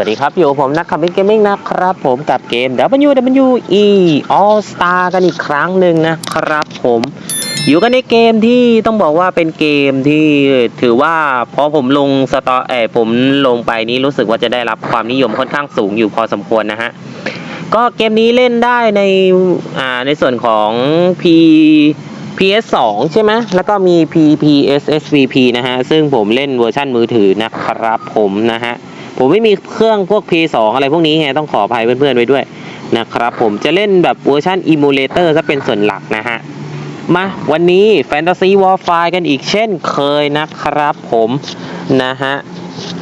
วัสดีครับอยู่ผมนักขับเกมมิ่งนะครับ ผมกับเกม WWE All Star กันอีกครั้งหนึ่งนะครับ ผมอยู่กันในเกมที่ต้องบอกว่าเป็นเกมที่ถือว่าพอผมลงสตอเออผมลงไปนี้รู้สึกว่าจะได้รับความนิยมค่อนข้างสูงอยู่พอสมควรนะฮะก็เกมนี้เล่นได้ในอ่าในส่วนของ P PS2 ใช่ไหมแล้วก็มี PPSSVP นะฮะ ซึ่งผมเล่นเวอร์ชันมือถือนะครับผมนะฮะ ผมไม่มีเครื่องพวก P2 อะไรพวกนี้ไงต้องขออภัยเพื่อนๆไว้ด้วยนะครับผมจะเล่นแบบเวอร์ชัน Emulator ซะเป็นส่วนหลักนะฮะ มาวันนี้ Fantasy Warfare กันอีกเช่นเคยนะครับผมนะฮะ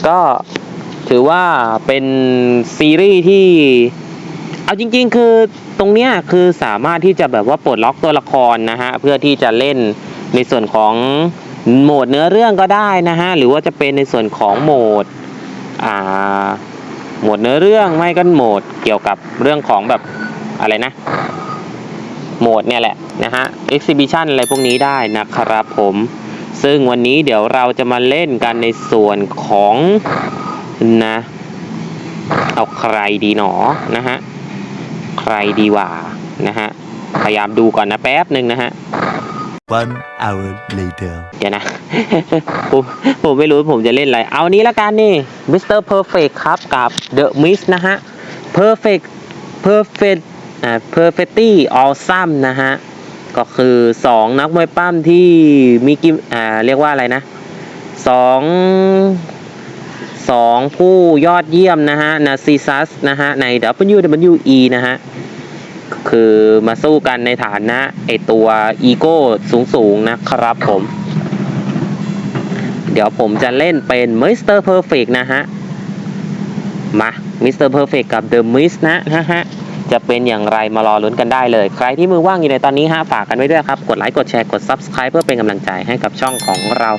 ก็ถือว่าเป็นซีรีส์ที่ เอาจริงๆ คือตรงเนี้ยคือสามารถที่จะแบบว่าปลดล็อกตัวละครนะฮะ เพื่อที่จะเล่นในส่วนของโหมดเนื้อเรื่องก็ได้นะฮะ หรือว่าจะเป็นในส่วนของโหมด หมวดเนื้อเรื่องไม่ก็โหมดเกี่ยวกับเรื่องของแบบอะไรนะโหมดเนี่ยแหละนะฮะ exhibition อะไรพวกนี้ได้นะครับผม ซึ่งวันนี้เดี๋ยวเราจะมาเล่นกันในส่วนของนะ เอาใครดีหนอนะฮะ ใครดีว่านะฮะ พยายามดูก่อนนะแป๊บหนึ่งนะฮะ One hour later. เดี๋ยวนะ ผมผมไม่รู้ผมจะเล่นอะไร เอานี้ละกันนี่ Mr. Perfect ครับกับ The Mist นะฮะ Perfect Perfect อ่า Perfectly Awesome นะฮะ ก็คือ 2 นักมวยปั้มที่มีกิมอ่า เรียกว่าอะไรนะสองสองผู้ยอดเยี่ยมนะฮะนาซิซัสนะฮะ ใน WWE นะฮะ คือมาสู้กันในฐานะไอตัวอีโก้สูงๆนะครับผม เดี๋ยวผมจะเล่นเป็น Mr. Perfect นะฮะ มา Mr. Perfect กับ The Mist นะนะฮะจะเป็นอย่างไรมารอลุ้นกันได้เลย ใครที่มือว่างอยู่ในตอนนี้ฮะฝากกันไว้ด้วยครับ กดไลค์กดแชร์กด Subscribe เพื่อเป็นกำลังใจให้กับช่องของเรา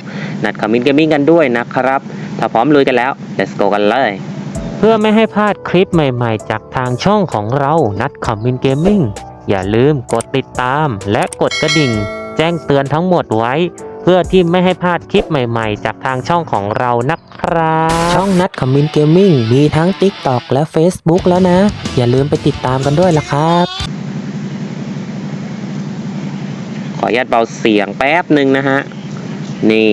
นัดคอมมินเกมมิ่งกันด้วยนะครับ ถ้าพร้อมลุยกันแล้ว let's go กันเลย เพื่อไม่ให้พลาดคลิปใหม่ๆ จากทางช่องของเรานัดคอมมินเกมมิ่งอย่าลืมกดติดตามและกดกระดิ่ง แจ้งเตือนทั้งหมดไว้ เพื่อที่ไม่ให้พลาดคลิปใหม่ๆ จากทางช่องของเรานะครับ ช่องนัดคอมมินเกมมิ่งมีทั้ง TikTok และ Facebook แล้วนะ อย่าลืมไปติดตามกันด้วยละครับ ขออนุญาตเบาเสียงแป๊บหนึ่งนะฮะ นี่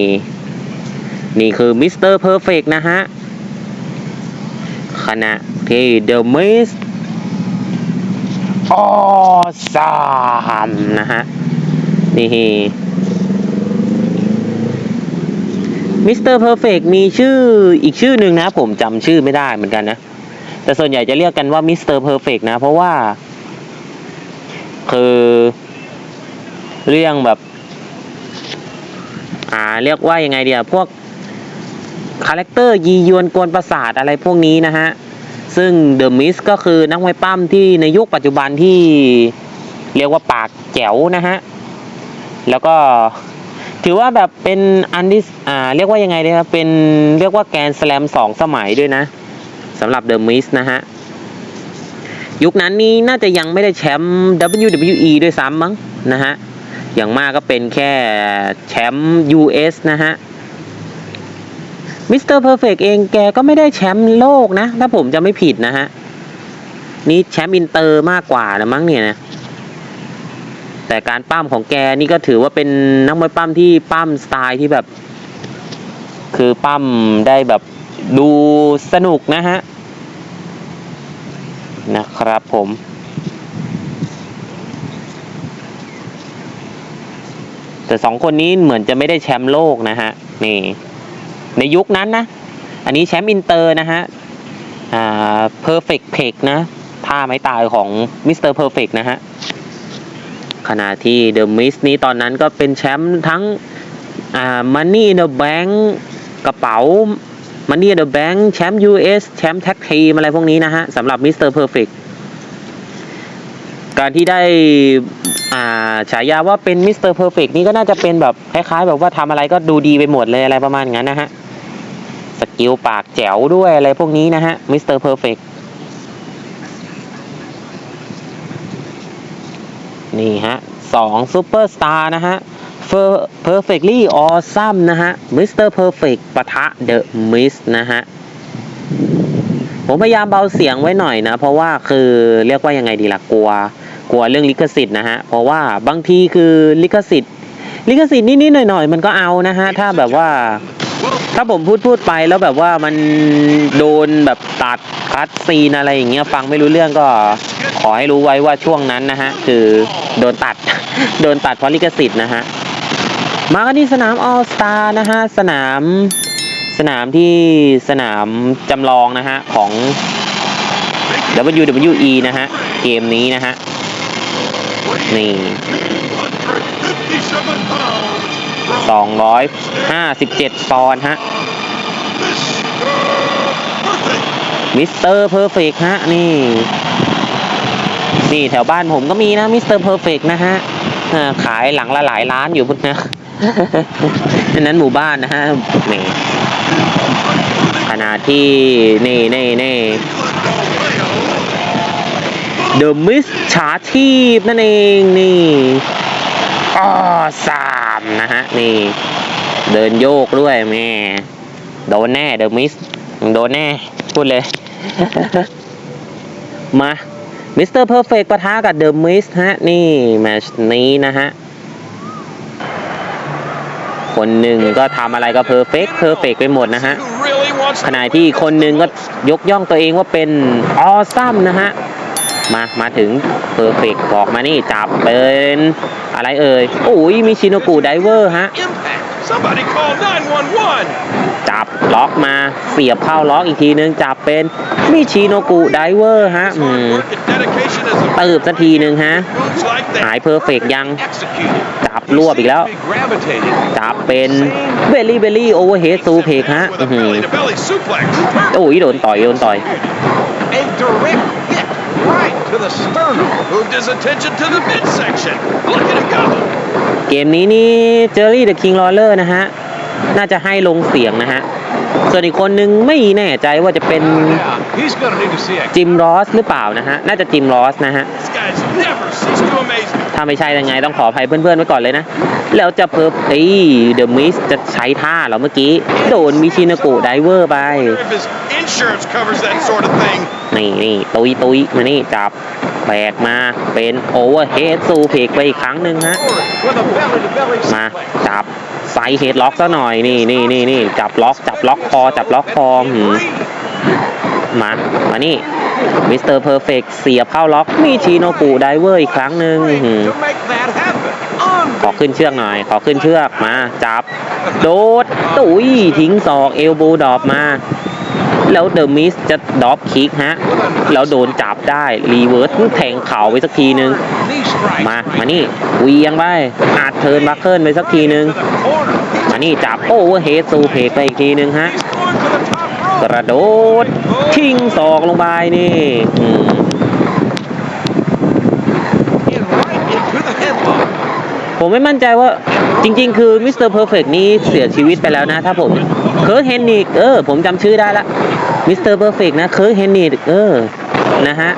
นี่คือมิสเตอร์เพอร์เฟกนะฮะ ขณะที่ The Mist Awesome นะฮะ นี่มิสเตอร์เพอร์เฟกมีชื่ออีกชื่อหนึ่งนะผมจำชื่อไม่ได้เหมือนกันนะ แต่ส่วนใหญ่จะเรียกกันว่ามิสเตอร์เพอร์เฟกนะ เพราะว่า คือเรื่องแบบ อ่า เรียกว่ายังไงเดียพวก คาแรคเตอร์ยียวนกวนประสาทอะไรพวกนี้นะฮะ ซึ่งเดอะมิสก็คือนักมวยปั้มที่ในยุคปัจจุบันที่เรียกว่าปากแจ๋วนะฮะ แล้วก็ถือว่าแบบเป็นอันที่อ่าเรียกว่ายังไงดีครับเป็นเรียกว่าแกรนสแลมสองสมัยด้วยนะสำหรับเดอะมิสนะฮะ ยุคนั้นนี้น่าจะยังไม่ได้แชมป์ WWE ด้วยซ้ำมั้งนะฮะ อย่างมากก็เป็นแค่แชมป์ US นะฮะ มิสเตอร์เพอร์เฟกเองแกก็ไม่ได้แชมป์โลกนะ ถ้าผมจะไม่ผิดนะฮะ นี่แชมป์อินเตอร์มากกว่านะมั้งเนี่ยนะ แต่การปั้มของแกนี่ก็ถือว่าเป็นนักมวยปั้มที่ปั้มสไตล์ที่แบบ คือปั้มได้แบบดูสนุกนะฮะ นะครับผมแต่สองคนนี้เหมือนจะไม่ได้แชมป์โลกนะฮะ นี่ ในยุคนั้นนะ อันนี้แชมป์อินเตอร์นะฮะอ่า perfect p e g นะท่าไม้ตายของมิสเตอร์เพอร์เฟกนะฮะขณะที่เดอะมิสนี้ตอนนั้นก็เป็นแชมป์ทั้งอ่า Money in the Bank กระเป๋า Money in the Bank แชมป์ US แชมป์แท็กทีมอะไรพวกนี้นะฮะสำหรับมิสเตอร์เพอร์เฟกการที่ได้อ่าฉายาว่าเป็นมิสเตอร์เพอร์เฟกนี่ก็น่าจะเป็นแบบคล้ายๆ แบบว่าทำอะไรก็ดูดีไปหมดเลยอะไรประมาณงนั้นนะฮะ กิลปากแจ๋วด้วยอะไรพวกนี้นะฮะมิสเตอร์เพอร์เฟกนี่ฮะสองซูเปอร์สตาร์นะฮะเ perfectly awesome นะฮะ Mr. Perfect ปะทะ The Mist นะฮะ ผมพยายามเบาเสียงไว้หน่อยนะ เพราะว่าคือเรียกว่ายังไงดีล่ะกลัว กลัวเรื่องลิขสิทธิ์นะฮะ เพราะว่าบางทีคือลิขสิทธิ์ ลิขสิทธิ์นิดๆหน่อยๆ มันก็เอานะฮะ ถ้าแบบว่า ถ้าผมพูดพูดไปแล้วแบบว่ามันโดนแบบตัดคัดซีนอะไรอย่างเงี้ยฟังไม่รู้เรื่องก็ขอให้รู้ไว้ว่าช่วงนั้นนะฮะ คือโดนตัด โดนตัดเพราะลิขสิทธิ์นะฮะ มากันที่สนามออสตานะฮะ สนามสนามที่สนามจำลองนะฮะ ของ WWE นะฮะ เกมนี้นะฮะ นี่ 257 ปอนด์ฮะมิสเตอร์เพอร์เฟกฮะ นี่ นี่แถวบ้านผมก็มีนะมิสเตอร์เพอร์เฟกนะฮะขายหลังละหลายล้านอยู่พุทธนะอันนั้นหมู่บ้านนะฮะนี่ขณะที่ นี่นี่นี่เดอะมิสชาชีพนั่นเอง นี่อ้อสา นะฮะ นี่ เดินโยกด้วยแม่โดนแน่เดอะมิสโดนแน่ พูดเลย มามิสเตอร์เพอร์เฟกปะทะกับเดอะมิสฮะ นี่ แมตชนี้นะฮะ คนหนึ่งก็ทำอะไรก็เพอร์เฟกเพอร์เฟกไปหมดนะฮะขณะที่อีกคนหนึ่งก็ยกย่องตัวเองว่าเป็นออซัมนะฮะ มามาถึงเพอร์เฟกบอกมานี่จับเป็นอะไรเอ่ยโอ้ยมีชินโนกุไดเวอร์ฮะ Impact! Somebody call 911! จับล็อกมาเสียบเข้าล็อกอีกทีนึงจับเป็นมิชิโนกุไดเวอร์ฮะ His อื hard ม work and dedication as a ตืบสักทีนึงฮะ moves like that. หายเพอร์เฟกยัง Executed. จับรวบอีกแล้ว He seems to be gravitating จับเป็นเบลลี่เบลลี่โอเวอร์เฮดซูเพกฮะ with อื้ a อหือ belly to belly suplex. โอ้ยโดนต่อยโดนต่อย to the sternum. Moved his attention to the midsection. Look at him go. เกมนี้นี่เจอรี่เดอะคิงลอเลอร์นะฮะ น่าจะให้ลงเสียงนะฮะ ส่วนอีกคนนึงไม่แน่ใจว่าจะเป็น Now, he's gonna need to see a จิมรอสหรือเปล่านะฮะ น่าจะจิมรอสนะฮะ This guy's never ceased to amaze me. ถ้าไม่ใช่ยังไงต้องขออภัยเพื่อนๆไว้ก่อนเลยนะ แล้วจะเพอร์เอ้เดอะมิสจะใช้ท่าเหรอเมื่อกี้ โดนมิชินากุไดเวอร์ไป Wonder if his insurance covers that sort of thing. นี่นี่ตุยตุยมานี่จับแบกมาเป็นโอเวอร์เฮดซูเพกไปอีกครั้งหนึ่งฮะ With a belly to belly มา suplex. จับไซเฮดล็อกซะหน่อยนี่นี่นี่นี่จับล็อกจับล็อกคอจับล็อกคอหืมมา มานี่มิสเตอร์เพอร์เฟกเสียบเข้าล็อกมีชิโนกุไดเวอร์อีกครั้งหนึ่ง อขึ้นเชือกหน่อย ขอขึ้นเชือกมา จับ โดด ตุ้ย ทิ้งศอกเอลโบดรอปมา แล้วเดอะมิสจะดรอปคิกฮะ แล้วโดนจับได้ รีเวิร์สแทงเข่าไปสักทีนึง มา มานี่เวียงไป อาจเทิร์นบัคเคิลไปสักทีนึง มานี่จับโอเวอร์เฮดซูเพกไปอีกทีนึงฮะ กระโดด ทิ้งศอกลงไปนี่อืม In right into the headlock. ผมไม่มั่นใจว่าจริง ๆ คือมิสเตอร์เพอร์เฟกนี้เสียชีวิตไปแล้วนะ ถ้าผมเคิร์กเฮนนิกเออ ผมจำชื่อได้ละมิสเตอร์เพอร์เฟกนะเคิร์กเฮนนิกเออนะฮะ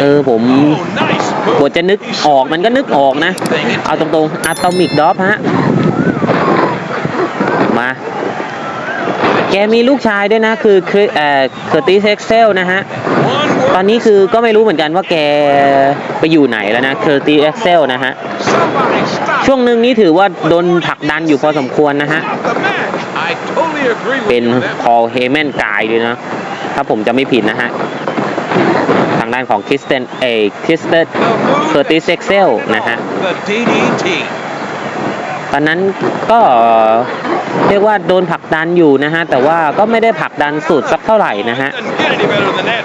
เออผม Oh, nice ก move. ว่าจะนึกออกมันก็นึกออกนะ เอาตรงๆอะตอมิกดอฟฮะ มา แกมีลูกชายด้วยนะคือคือเอ่อเคอร์ติสเอ็กเซลนะฮะ ตอนนี้คือก็ไม่รู้เหมือนกันว่าแกไปอยู่ไหนแล้วนะเคอร์ติสเอ็กเซลนะฮะ ช่วงหนึ่งนี้ถือว่าโดนผลักดันอยู่พอสมควรนะฮะ เป็น you. That พอลเฮเมนกายด้วยนะ ถ้าผมจะไม่ผิดนะฮะ ทางด้านของคริสเตนเอคริสเตนเคอร์ติสเอ็กเซลนะฮะ ตอนนั้นก็เรียกว่าโดนผลักดันอยู่นะฮะ แต่ว่าก็ไม่ได้ผลักดันสุดสักเท่าไหร่นะฮะ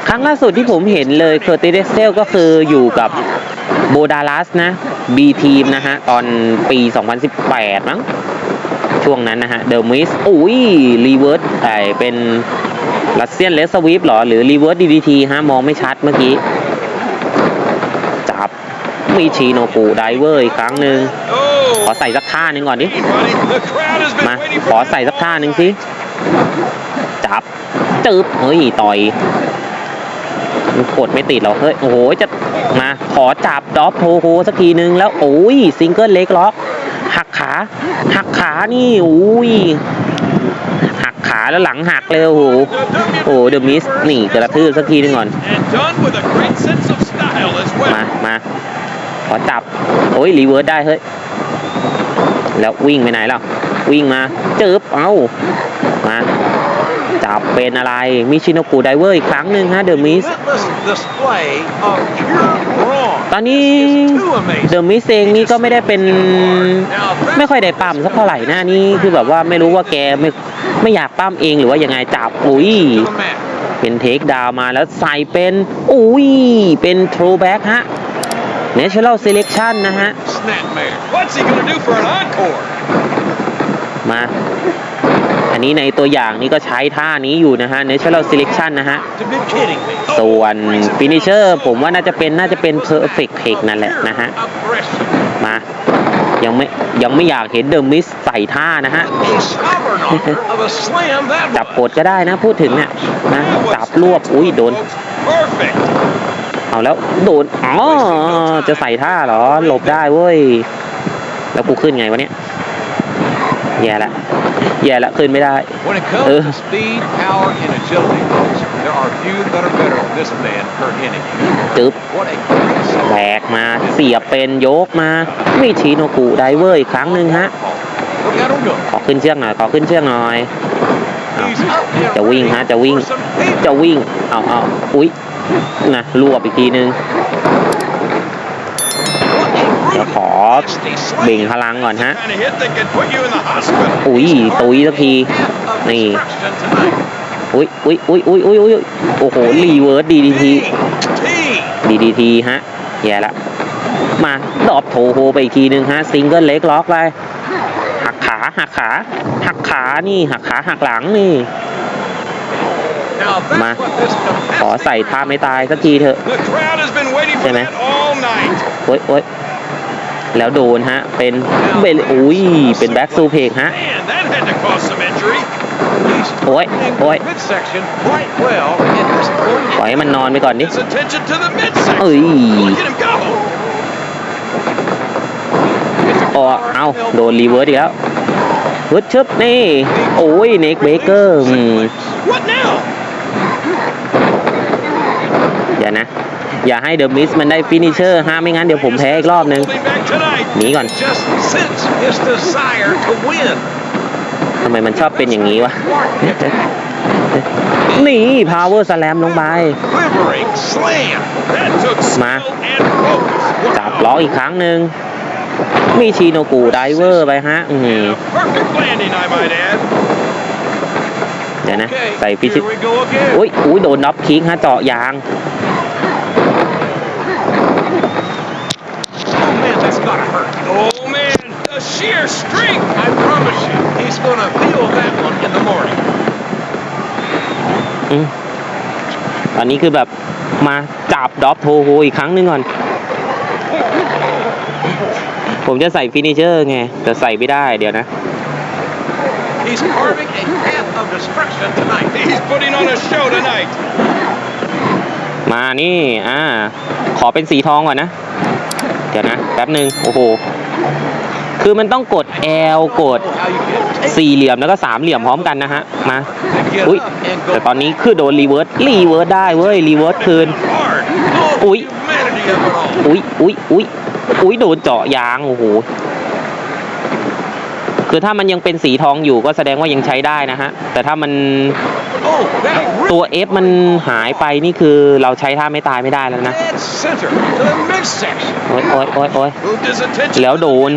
ครั้งล่าสุดที่ผมเห็นเลยเคอร์ติสเอ็กเซลก็คืออยู่กับ โบดาลัสนะ B ทีมนะฮะ ตอนปี 2018 มั้ง ช่วงนั้นนะฮะ เดอะมิสอุ้ย รีเวิร์สไอเป็นรัสเซียนเลสสวีปหรอ หรือรีเวิร์สดีดีทีฮะ มองไม่ชัดเมื่อกี้ จับมีชีโนปูไดเวอร์อีกครั้งหนึ่งขอใส่สักท่าหนึ่งก่อนดิ มา ขอใส่สักท่าหนึ่งสิ จับ จึบเฮ้ย ต่อย มันกดไม่ติดหรอกเฮ้ยโอ้โหจะมาขอจับดอฟโทโฮสักทีนึงแล้วโอ้ยซิงเกิลเล็กล็อก หักขาหักขานี่อุ้ยหักขาแล้วหลังหักเลยโอ้โหโอ้เดอะมิสนี่กระทืบสักทีหนึงก่อนมามาขอจับโอ้ยรีเวิร์สได้เฮ้ยแล้ววิ่งไปไหนแล้ววิ่งมาเจึ๊บเอามา จับเป็นอะไรมิชิโนกุไดเวอร์อีกครั้งหนึ่งฮะเดอะมิส Relentless display of pure brawn. ตอนนี้ Too amazing. เดอะมิสเองนี่ก็ไม่ได้เป็น Now, ไม่ค่อยได้ปั้มสักเท่าไหร่นะนี่คือแบบว่าไม่รู้ว่าแกไม่ไม่อยากปั้มเองหรือว่ายังไงจับอุ้ย to the mat. เป็นเทคดาวน์มาแล้วใส่เป็นอุ้ยเป็นทรูแบ็กฮะ Natural Selection นะฮะ Snapmare. What's he gonna do for an encore? มาอั นนี้ในตัวอย่างนี้ก็ใช้ท่านี้อยู่นะฮะ Natural Selection นะฮะ ส่วน Finisher ผมว่าน่าจะเป็นน่าจะเป็น Perfect Take นั่นแหละนะฮะ มายังไม่ยังไม่อยากเห็นเดอะมิสใส่ท่านะฮะ จับ was. กดก็ได้นะพูดถึงเนี่ยนะจับรวบอุ้ยโดน เอาแล้วโดนอ๋อจะใส่ท่าเหรอ หลบได้เว้ย แล้วกูขึ้นไงวะเนี่ย แย่ละ แย่ละขึ้นไม่ได้ When it comes Uh. to speed, power, and agility, folks, there are few that are better than this man per inning. จึ๊บ What a great แบกมาเสียบเป็นยกมามิชิโนกุไดเวอร์อีกครั้งหนึ่งฮะ Look at him go. ขอขึ้นเชือกหน่อยขอขึ้นเชือกหน่อยเอา He's up and จะวิ่ง ready ฮะจะวิ่ง for some heat. จะวิ่ง เอาเอาอุ๊ยนะรวบอีกทีนึง What a เดี๋ยวขอเบ่งพลังก่อนฮะ อุ้ยตุยสักที นี่ อุ้ยอุ้ยอุ้ยอุ้ยอุ้ยอุ้ยโอ้โห รีเวิร์สดีดีทีดีดีทีฮะ แย่ละ มาดอบโถโฮไปอีกทีหนึ่งฮะ ซิงเกิลเล็กล็อกไปหักขาหักขาหักขานี่ หักขาหักหลังนี่มา ขอใส่ท่าไม่ตายสักทีเถอะ ใช่ไหมโอ๊ยโอ๊ย แล้วโดนฮะ เป็นเบลอุ้ย เป็นแบ็กซูเพกฮะ Man, that had to cause some injury. He's Oi, targeting oi. the midsection quite well and is ปล่อยให้มันนอนไปก่อนดิ his attention to the midsection. Oi. Look at him go. อ๋อเอาโดนรีเวิร์สอีกแล้วฮึดชึบนี่ โอ้ย เน็กเบเกอร์ What now? เดี๋ยวนะ อย่าให้เดอะมิสมันได้ฟินิเชอร์ฮะไม่งั้นเดี๋ยวผมแพ้อีกรอบนึง Holding back tonight. หนีก่อน Just sense his desire to win. ทำไมมันชอบเป็นอย่างนี้วะนี่ power slam ลงไป Quivering slam. That took skill Ma. and focus. จับล็อกอีกครั้งหนึ่งมีชิโนกุไดเวอร์ไปฮะ อืม And a perfect landing, I might add. เดี๋ยวนะ Okay, ใส่ฟิชิ here we go again. อุ้ยอุ้ยโดนน็อปคิกฮะเจาะยาง sheer strength! I promise you, he's gonna feel that one in the morning. อืมตอนนี้คือแบบมาจับดอปโทโฮอีกครั้งหนึ่งก่อน ผมจะใส่ฟินิเชอร์ไง แต่ใส่ไม่ได้เดี๋ยวนะ He's carving a path of destruction tonight. He's putting on a show tonight. มานี่ อ่า ขอเป็นสีทองก่อนนะ เดี๋ยวนะ แป๊บหนึ่งโอ้โห คือมันต้องกด L กดสี่เหลี่ยมแล้วก็สามเหลี่ยมพร้อมกันนะฮะ มา to get Ui, up and แต่ตอนนี้คือโดนรีเวิร์ส รีเวิร์สได้เว้ย รีเวิร์สคืน hard. Oh, Ui. the humanity of it all. อุ้ย อุ้ย อุ้ย อุ้ย โดนเจาะยาง โอ้โห คือถ้ามันยังเป็นสีทองอยู่ก็แสดงว่ายังใช้ได้นะฮะ แต่ถ้ามัน ตัว F มันหายไปนี่คือเราใช้ท่าไม่ตายไม่ได้แล้วนะ โอ๊ยโอ๊ยโอ๊ยโอ๊ยแล้วโดน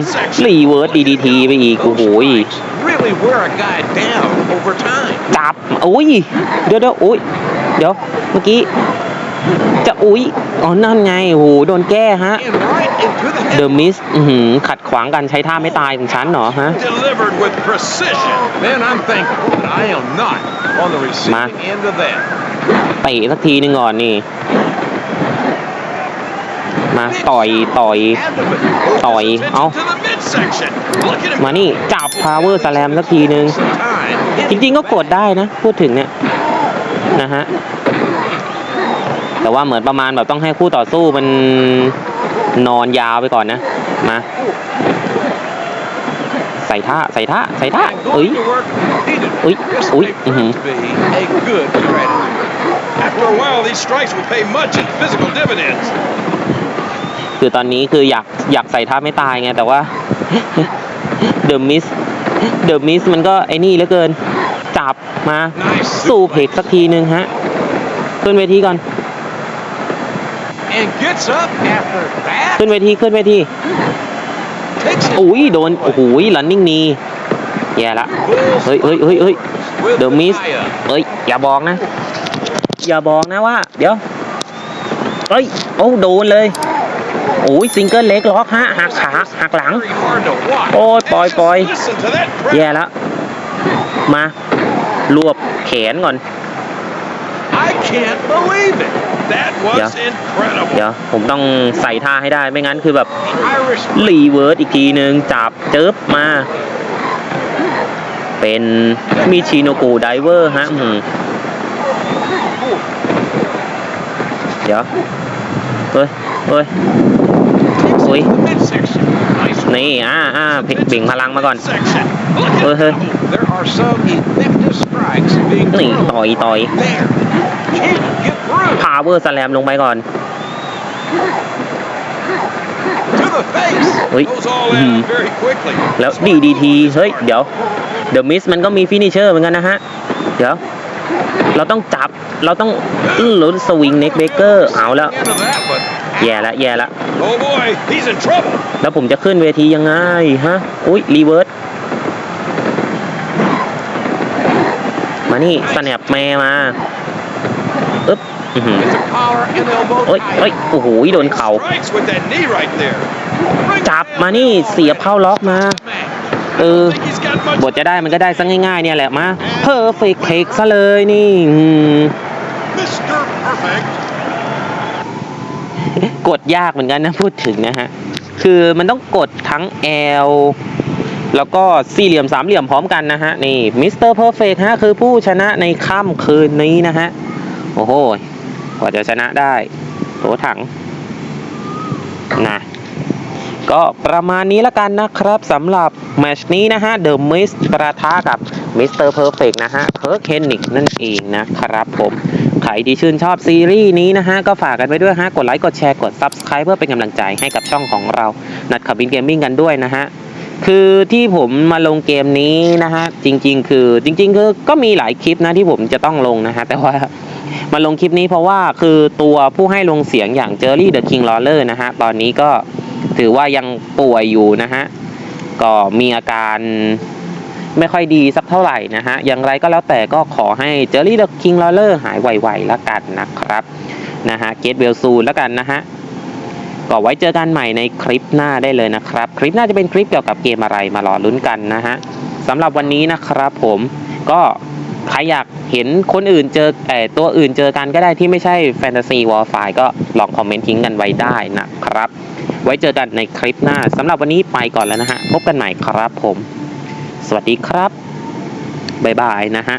รีเวิร์สดีดีทีไปอีก โอ้โหจับโอ้ยเดี๋ยวเดี๋ยวโอ้ยเดี๋ยว เมื่อกี้ จะอุ้ยอ๋อ นั่นไงโอ้โหโดนแก้ฮะ And right into the เด head. อะมิสขัดขวางการใช้ท่าไม่ตายของฉันเหรอฮะ Delivered with precision. Man, I'm thankful that I am not on the receiving Ma. end of that. เตะสักทีหนึ่งก่อนนี่ มาต่อยต่อย Abdomen. Moved Oi, his attention áo. to the midsection. Look at him มานี่ จับ power slam สักทีหนึ่ง some time. จริงๆก็กดได้นะ พูดถึงเนี่ย นะฮะ แต่ว่าเหมือนประมาณแบบต้องให้คู่ต่อสู้มันนอนยาวไปก่อนนะ มาส่ท่า ใส่ท่า ใส่ท่า And เอ้ย going to work repeatedly. Ui, This ui, may mhm. prove to be a good strategy. After a while, these strikes will pay much in physical dividends. คือตอนนี้คืออยากอยากใส่ท่าไม่ตายไง แต่ว่าเดอะมิสเดอะมิสมันก็ไอ้นี่เหลือเกิน จับมา Nice สู้เพกสักทีนึงฮะ ขึ้นเวทีก่อน And gets up after that. ขึ้นเวทีขึ้นเวที Takes it อุ้ยโดน โอ้โหลันนิ่งนีแย่ละ เฮ้ยเฮ้ยเฮ้ยเฮ้ย with เดอะ the มิส tie-up. เอ้ย อย่าบอกนะ อย่าบอกนะว่า เดี๋ยวเฮ้ย โอ้โดนเลย โอ้ยซิงเกิลเล็กล็อกฮะ หักขาหักหลัง Very hard to watch. โอ้ย ปล่อย And ปล่อย just listen to that breath. แย่แล้ว มารวบแขนก่อน I can't believe it. That was Yeah. incredible. เดี๋ยวผมต้องใส่ท่าให้ได้ไม่งั้นคือแบบ The Irish รีเวิร์สอีกทีนึงจับเจิบมา เป็นมิชิโนกุไดเวอร์ฮะอืมเดี๋ยวเฮ้ยเฮ้ย takes Ui. it to the midsection. Nice นี่อ่าอ่าเพ่งเบ่งพลังมาก่อน Midsection. Look at Ui, ơi. that. There are some effective strikes being นี่ thrown ต่อยต่อย พาวเวอร์สแลมลงไปก่อน to the face. Ui. Goes all Mhm. out very quickly. แล้วดีดีทีเฮ้ย เดี๋ยวเดอะมิสมันก็มีฟินิเชอร์เหมือนกันนะฮะ เดี๋ยว เราต้องจับเราต้องอื้อหรือสวิงเน็กเบเกอร์เอาแล้ว แย่ละแย่ละแล้วผมจะขึ้นเวทียังไงฮะ อุ้ยรีเวิร์สมานี่สแนปแมมา อึ๊บ อื้อหือ It's a collar and elbow เอ้ย tie. เอ้ยโอ้โหโดนเข่า Strikes with that knee right there. Brings จับ down มานี่ the elbow. เสียบเข้าล็อกมา Man, เออ think he's got much บทจะได้มันก็ได้ซะง่ายๆเนี่ยแหละมาเพอร์เฟกเทคซะเลยนี่อืม Mr. Perfect. กดยากเหมือนกันนะพูดถึงนะฮะ คือมันต้องกดทั้ง L แล้วก็สี่เหลี่ยมสามเหลี่ยมพร้อมกันนะฮะ นี่มิสเตอร์เพอร์เฟกฮะ คือผู้ชนะในค่ำคืนนี้นะฮะ โอ้โห กว่าจะชนะได้โถถังนะก็ประมาณนี้ละกันนะครับสำหรับแมชนี้นะฮะเดอะมิสประทะกับมิสเตอร์เพอร์เฟกนะฮะเคิร์กเคนนิกนั่นเองนะครับผมใครที่ชื่นชอบซีรีส์นี้นะฮะ ก็ฝากกันไปด้วยฮะ กดไลค์ กดแชร์ กด Subscribe เพื่อเป็นกำลังใจให้กับช่องของเรา นัดขับบินเกมมิ่งกันด้วยนะฮะ คือที่ผมมาลงเกมนี้นะฮะจริง ๆ คือจริงๆคือก็มีหลายคลิปนะที่ผมจะต้องลงนะฮะแต่ว่ามาลงคลิปนี้เพราะว่าคือตัวผู้ให้ลงเสียงอย่างเจอรี่เดอะคิงลอเลอร์นะฮะตอนนี้ก็ถือว่ายังป่วยอยู่นะฮะก็มีอาการไม่ค่อยดีสักเท่าไหร่นะฮะอย่างไรก็แล้วแต่ก็ขอให้เจอรี่เดอะคิงลอเลอร์หายไวๆแล้วกันนะครับนะฮะเกตเวลซูแล้วกันนะฮะ ก็ไว้เจอกันใหม่ในคลิปหน้าได้เลยนะครับ คลิปหน้าจะเป็นคลิปเกี่ยวกับเกมอะไรมารอลุ้นกันนะฮะสำหรับวันนี้นะครับผมก็ใครอยากเห็นคนอื่นเจอเออตัวอื่นเจอกันก็ได้ที่ไม่ใช่แฟนตาซีวอลไฟก็ลองคอมเมนต์ทิ้งกันไว้ได้นะครับ ไว้เจอกันในคลิปหน้าสำหรับวันนี้ไปก่อนแล้วนะฮะพบกันใหม่ครับผม สวัสดีครับ บ๊ายบายนะฮะ